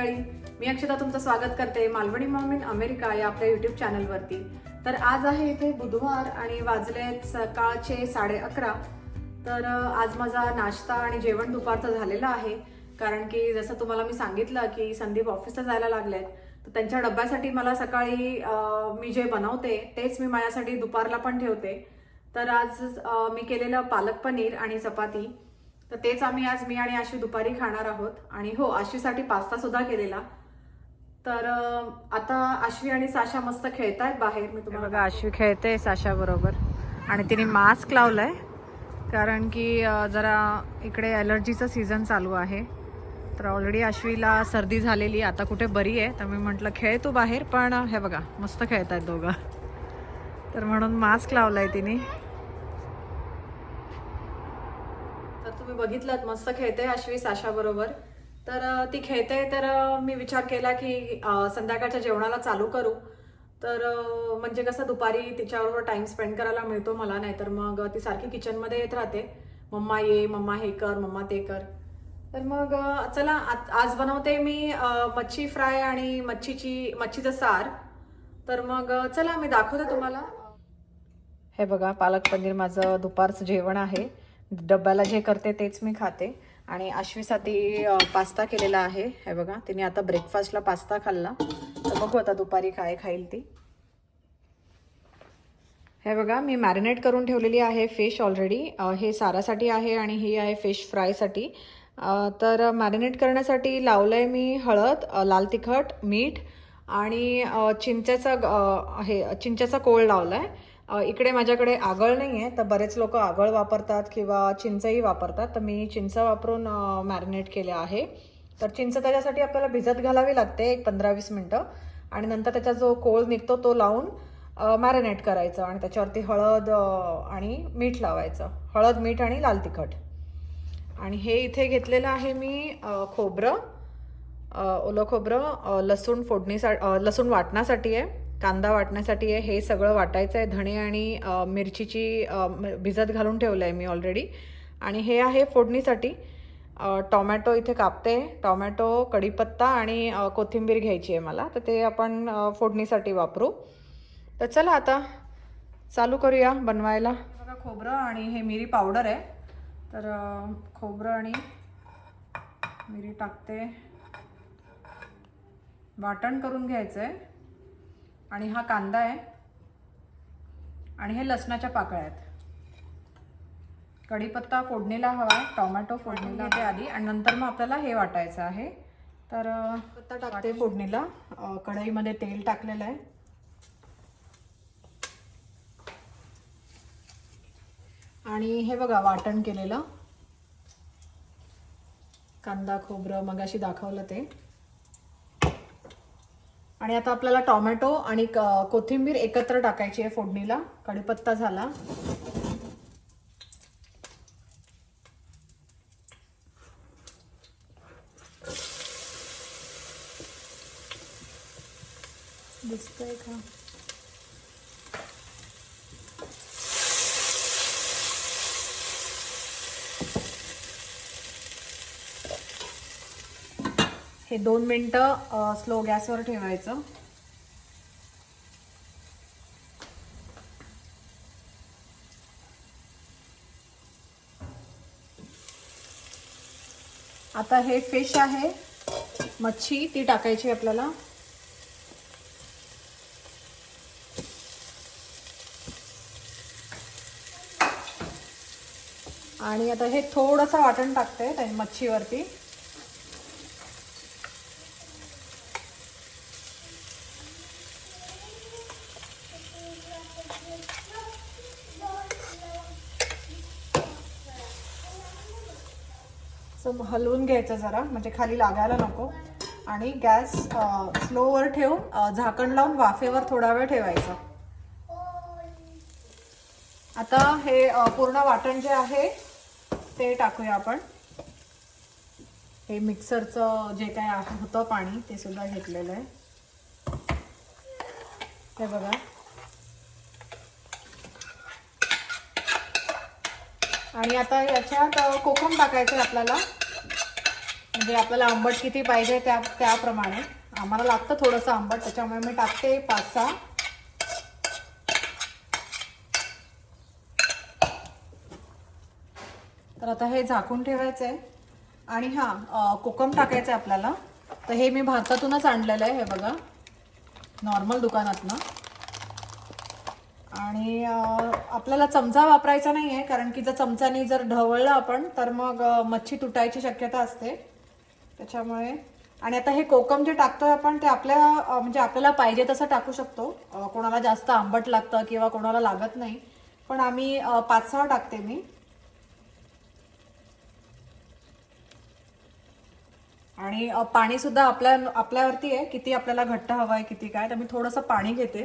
मंडळी मी अक्षता तुमचं स्वागत करते मालवणी मॉम इन अमेरिका या आपल्या युट्यूब चॅनलवरती तर आज आहे इथे बुधवार आणि वाजले सकाळचे साडे अकरा. तर आज माझा नाश्ता आणि जेवण दुपारचं झालेलं आहे. कारण की जसं तुम्हाला मी सांगितलं की संदीप ऑफिसला जायला लागलेत. तर त्यांच्या डब्यासाठी मला सकाळी मी जे बनवते तेच मी माझ्यासाठी दुपारला पण ठेवते. तर आज मी केलेलं पालक पनीर आणि चपाती. तर तेच आम्ही आज मी आणि आशी दुपारी खाणार आहोत. आणि हो आशीसाठी पास्ता सुद्धा केलेला. तर आता आश्वी आणि साशा मस्त खेळतायत बाहेर. मी तुम्हाला बघा अश्वी खेळते साशा बरोबर. आणि तिने मास्क लावलाय. कारण की जरा इकडे ॲलर्जीचं सीझन चालू आहे. तर ऑलरेडी आश्वीला सर्दी झालेली आता कुठे बरी आहे. तर मी म्हटलं खेळ तू बाहेर पण हे बघा मस्त खेळतायत दोघं. तर म्हणून मास्क लावलाय तिने तर तुम्ही बघितलं मस्त खेळते अश्वी साशा बरोबर. तर ती खेळते तर मी विचार केला की संध्याकाळच्या जेवणाला चालू करू. तर म्हणजे कसं दुपारी तिच्याबरोबर टाइम स्पेंड करायला मिळतो मला नाही तर मग ती सारखी किचनमध्ये येत राहते. मम्मा ये मम्मा हे कर मम्मा ते कर. तर मग चला आज बनवते मी मच्छी फ्राय आणि मच्छीची मच्छीचं सार. तर मग चला मी दाखवते तुम्हाला. हे बघा पालक पनीर माझं दुपारचं जेवण आहे. डब्याला जे करते तेच मी खाते. आणि आश्वीसाठी पास्ता केलेला आहे. हे बघा तिने आता ब्रेकफास्टला पास्ता खाल्ला. तर बघू आता दुपारी काय खाईल ती. हे बघा मी मॅरिनेट करून ठेवलेली आहे फिश ऑलरेडी हे सारासाठी आहे आणि ही आहे फिश फ्रायसाठी तर मॅरिनेट करण्यासाठी लावलं आहे मी हळद लाल तिखट मीठ आणि चिंचेचा हे चिंचेचा कोळ लावला आहे इकडे माझ्याकडे आगळ नाही आहे तर बरेच लोक आगळ वापरतात किंवा चिंचही वापरतात. तर मी चिंच वापरून मॅरिनेट केले आहे. तर चिंच त्याच्यासाठी आपल्याला भिजत घालावी लागते एक पंधरा वीस मिनटं. आणि नंतर त्याचा जो कोळ निघतो तो लावून मॅरिनेट करायचं आणि त्याच्यावरती हळद आणि मीठ लावायचं. हळद मीठ आणि लाल तिखट. आणि हे इथे घेतलेलं आहे मी खोबरं. ओलं खोबरं लसूण फोडणीसा लसूण वाटण्यासाठी आहे कांदा वाटण्यासाठी आहे हे सगळं वाटायचं आहे धणे आणि मिरचीची भिजत घालून ठेवलं आहे मी ऑलरेडी आणि हे आहे फोडणीसाठी. टॉमॅटो टोमॅटो इथे कापते. टोमॅटो कढीपत्ता आणि कोथिंबीर घ्यायची आहे मला. तर ते आपण फोडणीसाठी वापरू. तर चला आता चालू करूया बनवायला. बघा खोबरं आणि हे मिरी पावडर आहे. तर खोबरं आणि मिरी टाकते. वाटण करून घ्यायचं आहे आणि हा कांदा आहे. आणि हे लसणाच्या पाकळ्या आहेत. कढीपत्ता फोडणीला हवा आहे टोमॅटो फोडणीला ते आधी आणि नंतर मग आपल्याला हे वाटायचं आहे. तर पत्ता टाकते फोडणीला. कढईमध्ये तेल टाकलेलं आहे. आणि हे बघा वाटण केलेलं. कांदा खोबरं मगाशी दाखवलं ते. आणि आता आपल्याला टोमॅटो आणि क- कोथिंबीर एकत्र टाकायची आहे फोडणीला. कढीपत्ता झाला. दिसतंय का? हे दोन मिनटं स्लो गॅसवर ठेवायचं. आता हे फिश आहे. मच्छी ती टाकायची आपल्याला. आणि आता हे थोडंसं वाटण टाकते त्या मच्छीवरती. असं हलवून घ्यायचं जरा म्हणजे खाली लागायला नको. आणि गॅस स्लोवर ठेवून झाकण लावून वाफेवर थोडा वेळ ठेवायचं. आता हे पूर्ण वाटण जे आहे ते टाकूया आपण. हे मिक्सरचं जे काय होतं पाणी ते सुद्धा घेतलेलं आहे. हे बघा. आणि आता याच्यात कोकम टाकायचं आहे आपल्याला. म्हणजे आपल्याला आंबट किती पाहिजे त्या त्याप्रमाणे. आम्हाला लागतं थोडंसं आंबट त्याच्यामुळे मी टाकते पाच सहा तर आता हे झाकून ठेवायचं आहे आणि हां कोकम टाकायचं आहे आपल्याला. तर हे मी भारतातूनच आणलेलं आहे हे बघा. नॉर्मल दुकानातनं. आणि आपल्याला चमचा वापरायचा नाही आहे कारण की जर चमचाने जर ढवळलं आपण तर मग मच्छी तुटायची शक्यता असते. त्याच्यामुळे आणि आता हे कोकम जे टाकतोय आपण ते आपल्या म्हणजे आपल्याला पाहिजे तसं टाकू शकतो. कोणाला जास्त आंबट लागतं किंवा कोणाला लागत नाही. पण आम्ही पाच सहा टाकते मी. आणि पाणीसुद्धा पाणी सुद्धा आपल्या आपल्यावरती आहे किती आपल्याला घट्ट हवं आहे किती काय तर मी थोडंसं पाणी घेते.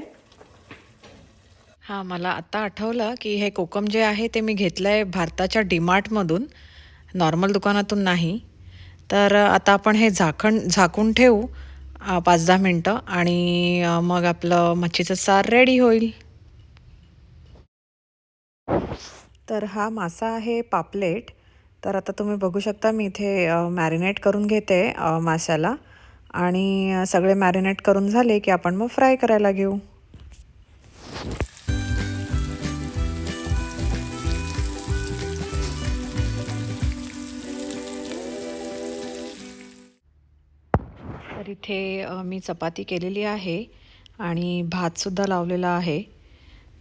हां मला आता आठवलं की हे कोकम जे आहे ते मी घेतलं आहे भारताच्या डीमार्टमधून नॉर्मल दुकानातून नाही. तर आता आपण हे झाकण झाकून ठेवू पाच दहा मिनटं आणि मग आपलं मच्छीचं सार रेडी होईल. तर हा मासा आहे पापलेट. तर आता तुम्ही बघू शकता मी इथे मॅरिनेट करून घेते माशाला. आणि सगळे मॅरिनेट करून झाले की आपण मग फ्राय करायला घेऊ. इथे मी चपाती केलेली आहे आणि भातसुद्धा लावलेला आहे.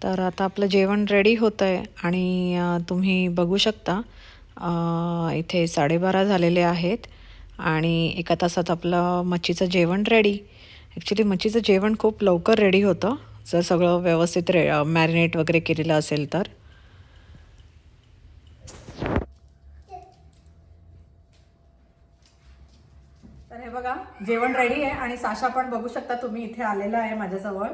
तर आता आपलं जेवण रेडी होतं आहे आणि तुम्ही बघू शकता इथे साडेबारा झालेले आहेत आणि एका तासात आपलं मच्छीचं जेवण रेडी ॲक्च्युली मच्छीचं जेवण खूप लवकर रेडी होतं. जर सगळं व्यवस्थित रे मॅरिनेट वगैरे केलेलं असेल तर. बघा जेवण रेडी आहे आणि साशा पण बघू शकता तुम्ही इथे आलेला आहे माझ्याजवळ.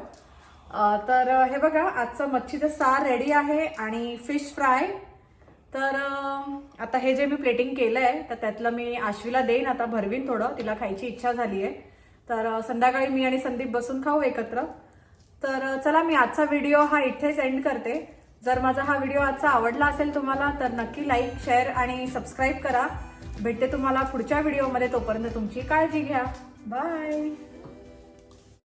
तर हे बघा आजचं मच्छीचं सार रेडी आहे आणि फिश फ्राय तर आता हे जे मी प्लेटिंग केलं आहे तर त्यातलं मी आश्वीला देईन आता भरवीन थोडं तिला खायची इच्छा झाली आहे तर संध्याकाळी मी आणि संदीप बसून खाऊ एकत्र. तर चला मी आजचा व्हिडिओ हा इथेच एंड करते. जर माझा हा व्हिडिओ आजचा आवडला असेल तुम्हाला तर नक्की लाईक शेअर आणि सबस्क्राईब करा. भेटते तुम्हाला पुढच्या व्हिडिओमध्ये. तोपर्यंत तुमची काळजी घ्या. बाय